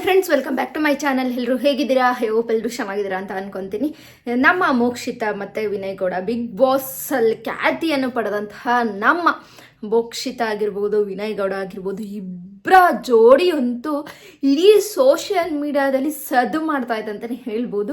Hi friends welcome back to my channel ಎಲ್ಲರೂ ಹೇಗಿದ್ದೀರಾ hope ಎಲ್ಲರೂ ಚೆನ್ನಾಗಿದ್ದೀರಾ ಅಂತ ಅನ್ಕೊಂತೀನಿ. ನಮ್ಮ ಮೋಕ್ಷಿತ ಮತ್ತು ವಿನಯ್ ಗೌಡ ಬಿಗ್ ಬಾಸಲ್ಲಿ ಖ್ಯಾತಿಯನ್ನು ಪಡೆದಂತಹ ನಮ್ಮ ಮೋಕ್ಷಿತ ಆಗಿರ್ಬೋದು, ವಿನಯ್ ಗೌಡ ಆಗಿರ್ಬೋದು ಇಬ್ಬರ ಜೋಡಿಯಂತೂ ಇಡೀ ಸೋಷಿಯಲ್ ಮೀಡಿಯಾದಲ್ಲಿ ಸದ್ದು ಮಾಡ್ತಾ ಇದೆ ಅಂತಲೇ ಹೇಳ್ಬೋದು.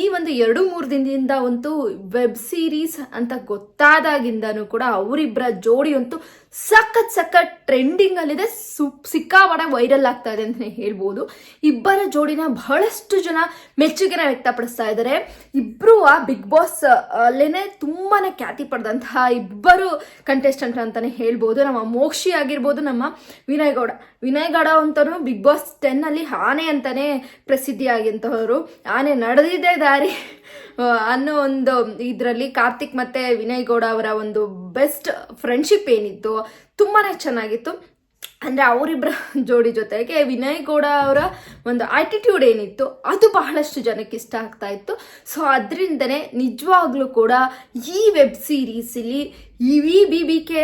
ಈ ಒಂದು ಎರಡು ಮೂರು ದಿನದಿಂದ ಒಂದು ವೆಬ್ ಸೀರೀಸ್ ಅಂತ ಗೊತ್ತಾದಾಗಿಂದನೂ ಕೂಡ ಅವರಿಬ್ಬರ ಜೋಡಿಯಂತೂ ಸಖತ್ ಸಖತ್ ಟ್ರೆಂಡಿಂಗ್ ಅಲ್ಲಿದೆ. ಸುಪ್ ಸಿಕ್ಕಾಪಟ್ಟೆ ವೈರಲ್ ಆಗ್ತಾ ಇದೆ ಅಂತಲೇ ಹೇಳ್ಬೋದು. ಇಬ್ಬರ ಜೋಡಿನ ಬಹಳಷ್ಟು ಜನ ಮೆಚ್ಚುಗೆನ ವ್ಯಕ್ತಪಡಿಸ್ತಾ ಇದ್ದಾರೆ. ಇಬ್ರು ಆ ಬಿಗ್ ಬಾಸ್ ಅಲ್ಲೇನೆ ತುಂಬಾನೇ ಖ್ಯಾತಿ ಪಡೆದಂತಹ ಇಬ್ಬರು ಕಂಟೆಸ್ಟೆಂಟ್ ಅಂತಾನೆ ಹೇಳ್ಬೋದು. ನಮ್ಮ ಮೋಕ್ಷಿ ಆಗಿರ್ಬೋದು, ನಮ್ಮ ವಿನಯ್ ಗೌಡ. ವಿನಯ್ ಗೌಡ ಅಂತಲೂ ಬಿಗ್ ಬಾಸ್ ಟೆನ್ ಅಲ್ಲಿ ಆನೆ ಅಂತಾನೆ ಪ್ರಸಿದ್ಧಿಯಾಗಿಂತಹವರು ಆನೆ ನಡೆದಿದೆ ದಾರಿ. ಅನ್ನೋ ಒಂದು ಇದರಲ್ಲಿ ಕಾರ್ತಿಕ್ ಮತ್ತೆ ವಿನಯ್ ಗೌಡ ಅವರ ಒಂದು ಬೆಸ್ಟ್ ಫ್ರೆಂಡ್ಶಿಪ್ ಏನಿತ್ತು ತುಂಬಾನೇ ಚೆನ್ನಾಗಿತ್ತು. ಅಂದರೆ ಅವರಿಬ್ಬರ ಜೋಡಿ ಜೊತೆಗೆ ವಿನಯ್ ಗೌಡ ಅವರ ಒಂದು ಆಟಿಟ್ಯೂಡ್ ಏನಿತ್ತು, ಅದು ಬಹಳಷ್ಟು ಜನಕ್ಕೆ ಇಷ್ಟ ಆಗ್ತಾ ಇತ್ತು. ಸೊ ಅದರಿಂದನೇ ನಿಜವಾಗ್ಲೂ ಕೂಡ ಈ ವೆಬ್ ಸೀರೀಸಲ್ಲಿ ಈ ವಿ ಬಿ ಬಿ ಕೆ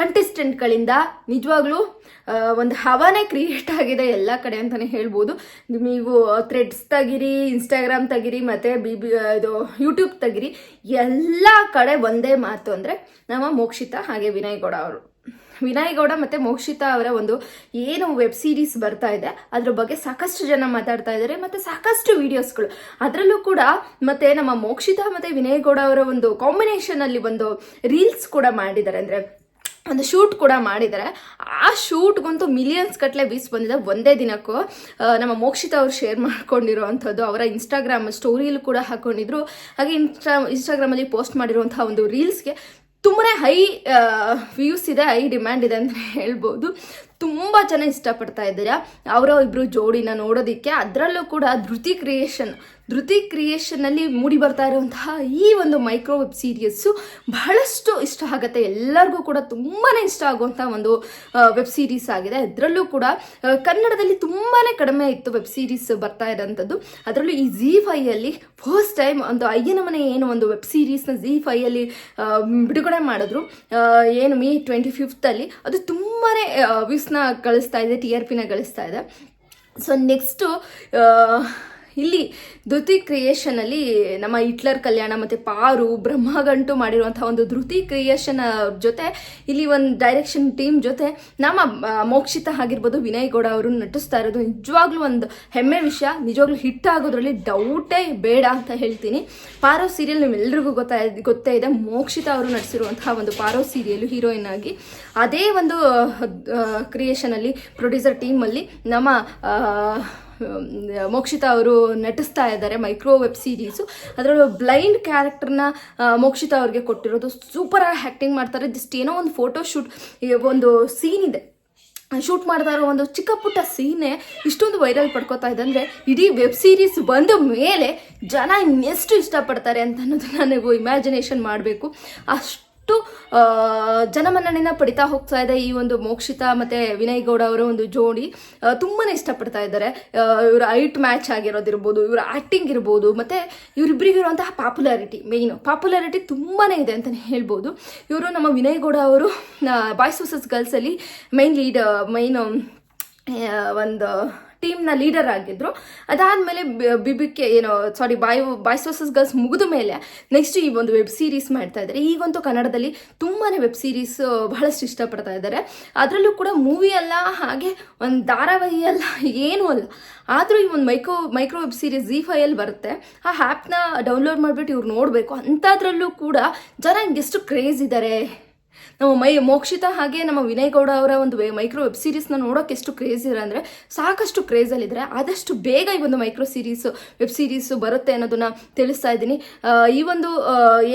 ಕಂಟೆಸ್ಟೆಂಟ್ಗಳಿಂದ ನಿಜವಾಗ್ಲೂ ಒಂದು ಹವಾನೇ ಕ್ರಿಯೇಟ್ ಆಗಿದೆ ಎಲ್ಲ ಕಡೆ ಅಂತಲೇ ಹೇಳ್ಬೋದು. ನೀವು ಥ್ರೆಡ್ಸ್ ತೆಗಿರಿ ಇನ್ಸ್ಟಾಗ್ರಾಮ್ ತೆಗಿರಿ, ಮತ್ತು ಬಿ ಬಿ ಇದು ಯೂಟ್ಯೂಬ್ ತೆಗಿರಿ, ಎಲ್ಲ ಕಡೆ ಒಂದೇ ಮಾತು ಅಂದರೆ ನಮ್ಮ ಮೋಕ್ಷಿತ ಹಾಗೆ ವಿನಯ್ ಗೌಡ ಅವರು. ವಿನಯ್ ಗೌಡ ಮತ್ತು ಮೋಕ್ಷಿತಾ ಅವರ ಒಂದು ಏನು ವೆಬ್ ಸೀರೀಸ್ ಬರ್ತಾ ಇದೆ, ಅದ್ರ ಬಗ್ಗೆ ಸಾಕಷ್ಟು ಜನ ಮಾತಾಡ್ತಾ ಇದ್ದಾರೆ ಮತ್ತೆ ಸಾಕಷ್ಟು ವಿಡಿಯೋಸ್ಗಳು. ಅದರಲ್ಲೂ ಕೂಡ ಮತ್ತೆ ನಮ್ಮ ಮೋಕ್ಷಿತಾ ಮತ್ತೆ ವಿನಯ್ ಗೌಡ ಅವರ ಒಂದು ಕಾಂಬಿನೇಷನ್ ಅಲ್ಲಿ ಒಂದು ರೀಲ್ಸ್ ಕೂಡ ಮಾಡಿದ್ದಾರೆ. ಅಂದ್ರೆ ಒಂದು ಶೂಟ್ ಕೂಡ ಮಾಡಿದ್ದಾರೆ. ಆ ಶೂಟ್ಗಂತೂ ಮಿಲಿಯನ್ಸ್ ಕಟ್ಲೆ ವ್ಯೂಸ್ ಬಂದಿದೆ. ಒಂದೇ ದಿನಕ್ಕೂ ನಮ್ಮ ಮೋಕ್ಷಿತಾ ಅವರು ಶೇರ್ ಮಾಡ್ಕೊಂಡಿರುವಂಥದ್ದು, ಅವರ ಇನ್ಸ್ಟಾಗ್ರಾಮ್ ಸ್ಟೋರಿಯಲ್ಲೂ ಕೂಡ ಹಾಕೊಂಡಿದ್ರು. ಹಾಗೆ ಇನ್ಸ್ಟಾ ಇನ್ಸ್ಟಾಗ್ರಾಮಲ್ಲಿ ಪೋಸ್ಟ್ ಮಾಡಿರುವಂತಹ ಒಂದು ರೀಲ್ಸ್ಗೆ ತುಂಬಾ ಹೈ ವ್ಯೂಸ್ ಇದೆ ಹೈ ಡಿಮ್ಯಾಂಡ್ ಇದೆ ಅಂತ ಹೇಳ್ಬೋದು. ತುಂಬ ಜನ ಇಷ್ಟಪಡ್ತಾ ಇದ್ದೀರಾ. ಅವರ ಇಬ್ಬರು ಜೋಡಿನ ನೋಡೋದಕ್ಕೆ. ಅದರಲ್ಲೂ ಕೂಡ ಧೃತಿ ಕ್ರಿಯೇಷನ್ ಧೃತಿ ಕ್ರಿಯೇಷನ್ನಲ್ಲಿ ಮೂಡಿ ಬರ್ತಾ ಇರುವಂತಹ ಈ ಒಂದು ಮೈಕ್ರೋ ವೆಬ್ ಸೀರೀಸು ಬಹಳಷ್ಟು ಇಷ್ಟ ಆಗುತ್ತೆ. ಎಲ್ಲರಿಗೂ ಕೂಡ ತುಂಬಾ ಇಷ್ಟ ಆಗುವಂಥ ಒಂದು ವೆಬ್ ಸೀರೀಸ್ ಆಗಿದೆ. ಅದರಲ್ಲೂ ಕೂಡ ಕನ್ನಡದಲ್ಲಿ ತುಂಬಾ ಕಡಿಮೆ ಇತ್ತು ವೆಬ್ ಸೀರೀಸ್ ಬರ್ತಾ ಇರೋಂಥದ್ದು. ಅದರಲ್ಲೂ ಈ ಝೀ ಫೈಯಲ್ಲಿ ಫಸ್ಟ್ ಟೈಮ್ ಒಂದು ಅಯ್ಯನ ಮನೆ ಏನು ಒಂದು ವೆಬ್ ಸೀರೀಸ್ನ ಝೀ ಫೈಯಲ್ಲಿ ಬಿಡುಗಡೆ ಮಾಡಿದ್ರು. ಏನು ಮೇ ಟ್ವೆಂಟಿ ಫಿಫ್ತಲ್ಲಿ. ಅದು ತುಂಬಾ ವ್ಯೂಸ್ನ ಗಳಿಸ್ತಾ ಇದೆ, ಟಿ ಆರ್ ಪಿನ ಗಳಿಸ್ತಾ ಇದೆ. ಸೊ ನೆಕ್ಸ್ಟು ಇಲ್ಲಿ ಧೃತಿ ಕ್ರಿಯೇಷನಲ್ಲಿ ನಮ್ಮ ಹಿಟ್ಲರ್ ಕಲ್ಯಾಣ ಮತ್ತು ಪಾರು ಬ್ರಹ್ಮಗಂಟು ಮಾಡಿರುವಂಥ ಒಂದು ಧೃತಿ ಕ್ರಿಯೇಷನ್ ಜೊತೆ ಇಲ್ಲಿ ಒಂದು ಡೈರೆಕ್ಷನ್ ಟೀಮ್ ಜೊತೆ ನಮ್ಮ ಮೋಕ್ಷಿತ ಆಗಿರ್ಬೋದು ವಿನಯ್ ಗೌಡ ಅವರು ನಟಿಸ್ತಾ ಇರೋದು. ನಿಜವಾಗ್ಲೂ ಒಂದು ಹೆಮ್ಮೆ ವಿಷಯ. ನಿಜವಾಗ್ಲೂ ಹಿಟ್ ಆಗೋದ್ರಲ್ಲಿ ಡೌಟೇ ಬೇಡ ಅಂತ ಹೇಳ್ತೀನಿ. ಪಾರೋ ಸೀರಿಯಲ್ ನಿಮ್ಮೆಲ್ರಿಗೂ ಗೊತ್ತಾ ಗೊತ್ತೇ ಇದೆ. ಮೋಕ್ಷಿತ ಅವರು ನಟಿಸಿರುವಂತಹ ಒಂದು ಪಾರೋ ಸೀರಿಯಲ್ ಹೀರೋಯಿನ್ ಆಗಿ. ಅದೇ ಒಂದು ಕ್ರಿಯೇಷನಲ್ಲಿ ಪ್ರೊಡ್ಯೂಸರ್ ಟೀಮಲ್ಲಿ ನಮ್ಮ ಆ, ಮೋಕ್ಷಿತಾ ಅವರು ನಟಿಸ್ತಾ ಇದ್ದಾರೆ, ಮೈಕ್ರೋ ವೆಬ್ ಸೀರೀಸು. ಅದರಲ್ಲೂ ಬ್ಲೈಂಡ್ ಕ್ಯಾರೆಕ್ಟರ್ನ ಮೋಕ್ಷಿತಾ ಅವ್ರಿಗೆ ಕೊಟ್ಟಿರೋದು ಸೂಪರಾಗಿ ಆ್ಯಕ್ಟಿಂಗ್ ಮಾಡ್ತಾರೆ. ಜಸ್ಟ್ ಏನೋ ಒಂದು ಫೋಟೋ ಶೂಟ್ ಒಂದು ಸೀನ್ ಇದೆ. ಶೂಟ್ ಮಾಡ್ತಾ ಇರೋ ಒಂದು ಚಿಕ್ಕ ಪುಟ್ಟ ಸೀನೆ ಇಷ್ಟೊಂದು ವೈರಲ್ ಪಡ್ಕೋತಾ ಇದೆ. ಅಂದರೆ ಇಡೀ ವೆಬ್ ಸೀರೀಸ್ ಬಂದ ಮೇಲೆ ಜನ ಇನ್ನೆಷ್ಟು ಇಷ್ಟಪಡ್ತಾರೆ ಅಂತ ಅನ್ನೋದು ನನಗೂ ಇಮ್ಯಾಜಿನೇಷನ್ ಮಾಡಬೇಕು. ಅಷ್ಟು ಆ, ಜನಮನ್ನಣೆಯನ್ನು ಪಡಿತಾ ಹೋಗ್ತಾ ಇದೆ ಈ ಒಂದು ಮೋಕ್ಷಿತ ಮತ್ತು ವಿನಯ್ ಗೌಡ ಅವರ ಒಂದು ಜೋಡಿ. ತುಂಬಾ ಇಷ್ಟಪಡ್ತಾ ಇದ್ದಾರೆ. ಇವರ ಐಟ್ ಮ್ಯಾಚ್ ಆಗಿರೋದಿರ್ಬೋದು ಇವರ ಆ್ಯಕ್ಟಿಂಗ್ ಇರ್ಬೋದು ಮತ್ತು ಇವರಿಬ್ಬರಿಗಿರುವಂತಹ ಪಾಪ್ಯುಲಾರಿಟಿ ಮೇಯ್ನು ಪಾಪ್ಯುಲಾರಿಟಿ ತುಂಬಾ ಇದೆ ಅಂತಲೇ ಹೇಳ್ಬೋದು. ಇವರು ನಮ್ಮ ವಿನಯ್ ಗೌಡ ಅವರು ಬಾಯ್ಸ್ ವರ್ಸಸ್ ಗರ್ಲ್ಸಲ್ಲಿ ಮೈನ್ ಲೀಡ್ ಮೈನ್ ಒಂದು ಟೀಮ್ನ ಲೀಡರ್ ಆಗಿದ್ರು. ಅದಾದಮೇಲೆ ಬಿಬಿಕೆ, ಏನೋ sorry boy boys versus girls ಮುಗಿದ ಮೇಲೆ ನೆಕ್ಸ್ಟ್ ಈ ಒಂದು ವೆಬ್ ಸೀರೀಸ್ ಮಾಡ್ತಾ ಇದ್ದಾರೆ. ಈಗಂತೂ ಕನ್ನಡದಲ್ಲಿ ತುಂಬಾ ವೆಬ್ ಸೀರೀಸ್ ಬಹಳಷ್ಟು ಇಷ್ಟಪಡ್ತಾ ಇದ್ದಾರೆ. ಅದರಲ್ಲೂ ಕೂಡ ಮೂವಿ ಅಲ್ಲ, ಹಾಗೆ ಒಂದು ಧಾರಾವಾಹಿ ಅಲ್ಲ, ಏನೂ ಅಲ್ಲ. ಆದರೂ ಈ ಒಂದು micro micro web series Zee ಫೈಯಲ್ಲಿ ಬರುತ್ತೆ. ಆ ಆ್ಯಪ್ನ ಡೌನ್ಲೋಡ್ ಮಾಡಿಬಿಟ್ಟು ಇವ್ರು ನೋಡಬೇಕು. ಅಂಥದ್ರಲ್ಲೂ ಕೂಡ ಜನ ಎಷ್ಟು ಕ್ರೇಜ್ ಇದ್ದಾರೆ ನಮ್ಮ ಮೈ ಮೋಕ್ಷಿತ ಹಾಗೆ ನಮ್ಮ ವಿನಯ್ ಗೌಡ ಅವರ ಒಂದು ಮೈಕ್ರೋ ವೆಬ್ ಸೀರೀಸ್ನ ನೋಡೋಕೆ ಎಷ್ಟು ಕ್ರೇಜ್ ಇದೆ ಅಂದರೆ ಸಾಕಷ್ಟು ಕ್ರೇಜಲ್ಲಿದ್ದಾರೆ ಆದಷ್ಟು ಬೇಗ ಈ ಒಂದು ಮೈಕ್ರೋ ಸೀರೀಸು ವೆಬ್ ಸೀರೀಸು ಬರುತ್ತೆ ಅನ್ನೋದನ್ನ ತಿಳಿಸ್ತಾ ಇದ್ದೀನಿ. ಈ ಒಂದು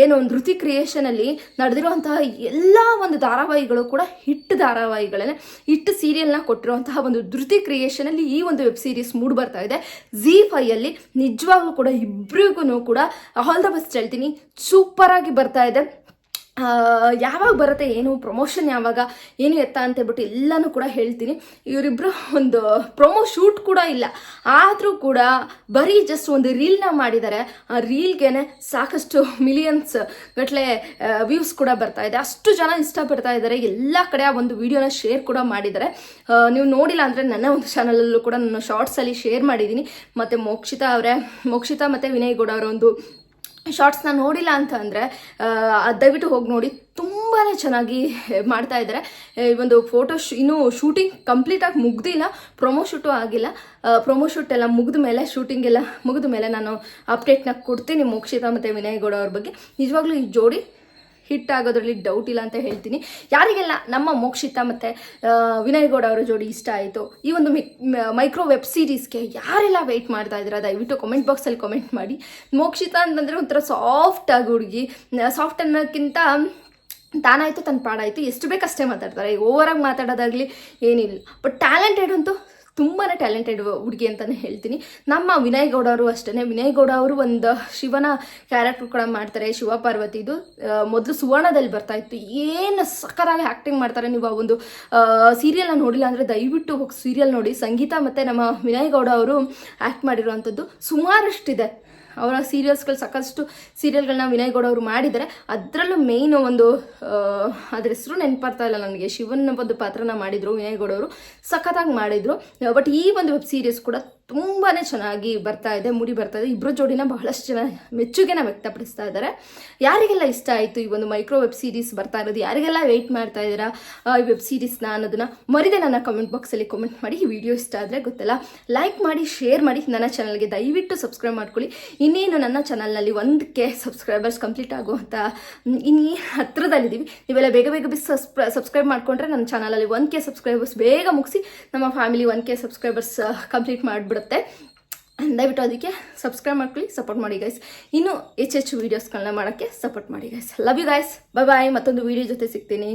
ಏನು ಧೃತಿ ಕ್ರಿಯೇಷನಲ್ಲಿ ನಡೆದಿರುವಂತಹ ಎಲ್ಲ ಒಂದು ಧಾರಾವಾಹಿಗಳು ಕೂಡ ಹಿಟ್ ಧಾರಾವಾಹಿಗಳೇ ಹಿಟ್ ಸೀರಿಯಲ್ನ ಕೊಟ್ಟಿರುವಂತಹ ಒಂದು ಧೃತಿ ಕ್ರಿಯೇಷನಲ್ಲಿ ಈ ಒಂದು ವೆಬ್ ಸೀರೀಸ್ ಮೂಡ್ ಬರ್ತಾ ಇದೆ. ಜಿ ಫೈಯಲ್ಲಿ ನಿಜವಾಗ್ಲೂ ಕೂಡ ಇಬ್ಬರಿಗೂ ಕೂಡ ಆಲ್ ದ ಬೆಸ್ಟ್ ಹೇಳ್ತೀನಿ. ಸೂಪರಾಗಿ ಬರ್ತಾ ಇದೆ. ಯಾವಾಗ ಬರುತ್ತೆ, ಏನು ಪ್ರಮೋಷನ್ ಯಾವಾಗ, ಏನು ಎತ್ತ ಅಂತ ಹೇಳ್ಬಿಟ್ಟು ಎಲ್ಲನೂ ಕೂಡ ಹೇಳ್ತೀನಿ. ಇವರಿಬ್ಬರು ಒಂದು ಪ್ರೊಮೋ ಶೂಟ್ ಕೂಡ ಇಲ್ಲ. ಆದರೂ ಕೂಡ ಬರೀ ಜಸ್ಟ್ ಒಂದು ರೀಲ್ನ ಮಾಡಿದ್ದಾರೆ ಆ ರೀಲ್ಗೆ ಸಾಕಷ್ಟು ಮಿಲಿಯನ್ಸ್ ಗಟ್ಟಲೆ ವ್ಯೂಸ್ ಕೂಡ ಬರ್ತಾ ಇದೆ. ಅಷ್ಟು ಜನ ಇಷ್ಟಪಡ್ತಾ ಇದ್ದಾರೆ ಎಲ್ಲ ಕಡೆ ಆ ಒಂದು ವಿಡಿಯೋನ ಶೇರ್ ಕೂಡ ಮಾಡಿದ್ದಾರೆ ನೀವು ನೋಡಿಲ್ಲ ಅಂದರೆ ನನ್ನ ಒಂದು ಚಾನಲಲ್ಲೂ ಕೂಡ ನಾನು ಶಾರ್ಟ್ಸಲ್ಲಿ ಶೇರ್ ಮಾಡಿದ್ದೀನಿ ಮತ್ತು ಮೋಕ್ಷಿತಾ ಅವರೇ, ಮೋಕ್ಷಿತಾ ಮತ್ತು ವಿನಯ್ ಗೌಡ ಅವರ ಒಂದು ಶಾರ್ಟ್ಸ್ನ ನೋಡಿಲ್ಲ ಅಂತ ಅಂದರೆ ದಯವಿಟ್ಟು ಹೋಗಿ ನೋಡಿ. ತುಂಬಾ ಚೆನ್ನಾಗಿ ಮಾಡ್ತಾ ಇದ್ದಾರೆ. ಈ ಒಂದು ಫೋಟೋ ಶೂ ಇನ್ನೂ ಶೂಟಿಂಗ್ ಕಂಪ್ಲೀಟಾಗಿ ಮುಗ್ದಿಲ್ಲ. ಪ್ರೊಮೋ ಶೂಟು ಆಗಿಲ್ಲ. ಪ್ರೊಮೋ ಶೂಟ್ ಎಲ್ಲ ಮುಗಿದ ಮೇಲೆ ಶೂಟಿಂಗ್ ಎಲ್ಲ ಮುಗಿದ ಮೇಲೆ ನಾನು ಅಪ್ಡೇಟ್ನ ಕೊಡ್ತೀನಿ ಮೋಕ್ಷಿತಾ ಮತ್ತು ವಿನಯ್ ಗೌಡ ಅವ್ರ ಬಗ್ಗೆ. ನಿಜವಾಗ್ಲೂ ಈ ಜೋಡಿ ಹಿಟ್ ಆಗೋದ್ರಲ್ಲಿ ಡೌಟ್ ಇಲ್ಲ ಅಂತ ಹೇಳ್ತೀನಿ. ಯಾರಿಗೆಲ್ಲ ನಮ್ಮ ಮೋಕ್ಷಿತ ಮತ್ತು ವಿನಯ್ ಗೌಡ ಅವರ ಜೋಡಿ ಇಷ್ಟ ಆಯಿತು, ಈ ಒಂದು ಮೈಕ್ರೋ ವೆಬ್ ಸೀರೀಸ್ಗೆ ಯಾರೆಲ್ಲ ವೆಯ್ಟ್ ಮಾಡ್ತಾ ಇದ್ದೀರಾ, ದಯವಿಟ್ಟು ಕಮೆಂಟ್ ಬಾಕ್ಸಲ್ಲಿ ಕಮೆಂಟ್ ಮಾಡಿ. ಮೋಕ್ಷಿತ ಅಂತಂದರೆ ಒಂಥರ ಸಾಫ್ಟ್ ಆಗಿ ಹುಡುಗಿ ಸಾಫ್ಟ್ ಅನ್ನೋಕ್ಕಿಂತ ತಾನಾಯಿತು ತನ್ನ ಪಾಡಾಯಿತು ಎಷ್ಟು ಬೇಕಷ್ಟೇ ಮಾತಾಡ್ತಾರೆ. ಓವರಾಗಿ ಮಾತಾಡೋದಾಗಲಿ ಏನಿಲ್ಲ. ಬಟ್ ಟ್ಯಾಲೆಂಟೆಡ್ ಅಂತೂ ತುಂಬಾ ಟ್ಯಾಲೆಂಟೆಡ್ ಹುಡುಗಿ ಅಂತಲೇ ಹೇಳ್ತೀನಿ. ನಮ್ಮ ವಿನಯ್ ಗೌಡ ಅವರು ಅಷ್ಟೇ ವಿನಯ್ ಗೌಡ ಅವರು ಒಂದು ಶಿವನ ಕ್ಯಾರೆಕ್ಟರ್ ಕೂಡ ಮಾಡ್ತಾರೆ. ಶಿವ ಪಾರ್ವತಿದು. ಮೊದಲು ಸುವರ್ಣದಲ್ಲಿ ಬರ್ತಾ ಇತ್ತು. ಏನು ಸಕ್ಕರಾಗಿ ಆ್ಯಕ್ಟಿಂಗ್ ಮಾಡ್ತಾರೆ ನೀವು ಆ ಒಂದು ಸೀರಿಯಲ್ನ ನೋಡಿಲ್ಲ ಅಂದರೆ ದಯವಿಟ್ಟು ಹೋಗಿ ಸೀರಿಯಲ್ ನೋಡಿ. ಸಂಗೀತ ಮತ್ತು ನಮ್ಮ ವಿನಯ್ ಗೌಡ ಅವರು ಆ್ಯಕ್ಟ್ ಮಾಡಿರುವಂಥದ್ದು ಸುಮಾರಷ್ಟಿದೆ. ಅವರ ಸೀರಿಯಲ್ಸ್ಗಳು ಸಾಕಷ್ಟು ಸೀರಿಯಲ್ಗಳನ್ನ ವಿನಯ್ ಗೌಡ ಅವರು ಮಾಡಿದ್ದಾರೆ. ಅದರಲ್ಲೂ ಮೇಯ್ನ್ ಒಂದು ಅದ್ರ ಹೆಸರು ನೆನಪಾಗ್ತಾ ಇಲ್ಲ ನನಗೆ. ಶಿವನ ಒಂದು ಪಾತ್ರನ ಮಾಡಿದ್ರು, ವಿನಯ್ ಗೌಡ ಅವರು ಸಖತ್ತಾಗಿ ಮಾಡಿದ್ರು. ಬಟ್ ಈ ಒಂದು ವೆಬ್ ಸೀರೀಸ್ ಕೂಡ ತುಂಬಾ ಚೆನ್ನಾಗಿ ಬರ್ತಾ ಇದೆ, ಮುಡಿ ಬರ್ತಾ ಇದೆ. ಇಬ್ಬರು ಜೋಡಿನ ಬಹಳಷ್ಟು ಜನ ಮೆಚ್ಚುಗೆನ ವ್ಯಕ್ತಪಡಿಸ್ತಾ ಇದ್ದಾರೆ. ಯಾರಿಗೆಲ್ಲ ಇಷ್ಟ ಆಯಿತು ಈ ಒಂದು ಮೈಕ್ರೋ ವೆಬ್ ಸೀರೀಸ್ ಬರ್ತಾ ಇರೋದು? ಯಾರಿಗೆಲ್ಲ ವೆಯ್ಟ್ ಮಾಡ್ತಾ ಇದ್ದೀರಾ? ಈ ವೆಬ್ ಸೀರೀಸ್ನ ಅನ್ನೋದನ್ನ ಮರಿದೆ ನನ್ನ ಕಮೆಂಟ್ ಬಾಕ್ಸಲ್ಲಿ ಕಮೆಂಟ್ ಮಾಡಿ. ಈ ವಿಡಿಯೋ ಇಷ್ಟ ಆದರೆ ಗೊತ್ತಲ್ಲ ಲೈಕ್ ಮಾಡಿ ಶೇರ್ ಮಾಡಿ ನನ್ನ ಚಾನಲ್ಗೆ ದಯವಿಟ್ಟು ಸಬ್ಸ್ಕ್ರೈಬ್ ಮಾಡ್ಕೊಳ್ಳಿ. ಇನ್ನೇನು ನನ್ನ ಚಾನಲ್ನಲ್ಲಿ ಒಂದಕ್ಕೆ ಸಬ್ಸ್ಕ್ರೈಬರ್ಸ್ ಕಂಪ್ಲೀಟ್ ಆಗುವಂಥ ಇನ್ನೇ ಹತ್ರದಲ್ಲಿದ್ದೀವಿ. ನೀವೆಲ್ಲ ಬೇಗ ಬೇಗ ಬಿಸ್ ಸಬ್ಸ್ಕ್ರೈಬ್ ಮಾಡಿಕೊಂಡ್ರೆ ನನ್ನ ಚಾನಲಲ್ಲಿ ಒನ್ ಕೆ ಸಬ್ಸ್ಕ್ರೈಬರ್ಸ್ ಬೇಗ ಮುಗಿಸಿ, ನಮ್ಮ family one K subscribers complete ಮಾಡಿಬಿಡುತ್ತೆ ದಯವಿಟ್ಟು ಅದಕ್ಕೆ ಸಬ್ಸ್ಕ್ರೈಬ್ ಮಾಡ್ಕೊಳ್ಳಿ ಸಪೋರ್ಟ್ ಮಾಡಿ ಗೈಸ್ ಇನ್ನೂ ಹೆಚ್ಚೆಚ್ಚು ವೀಡಿಯೋಸ್ಗಳನ್ನ ಮಾಡೋಕ್ಕೆ ಸಪೋರ್ಟ್ ಮಾಡಿ guys love you guys bye bye ಮತ್ತೊಂದು ವೀಡಿಯೋ ಜೊತೆ ಸಿಗ್ತೀನಿ.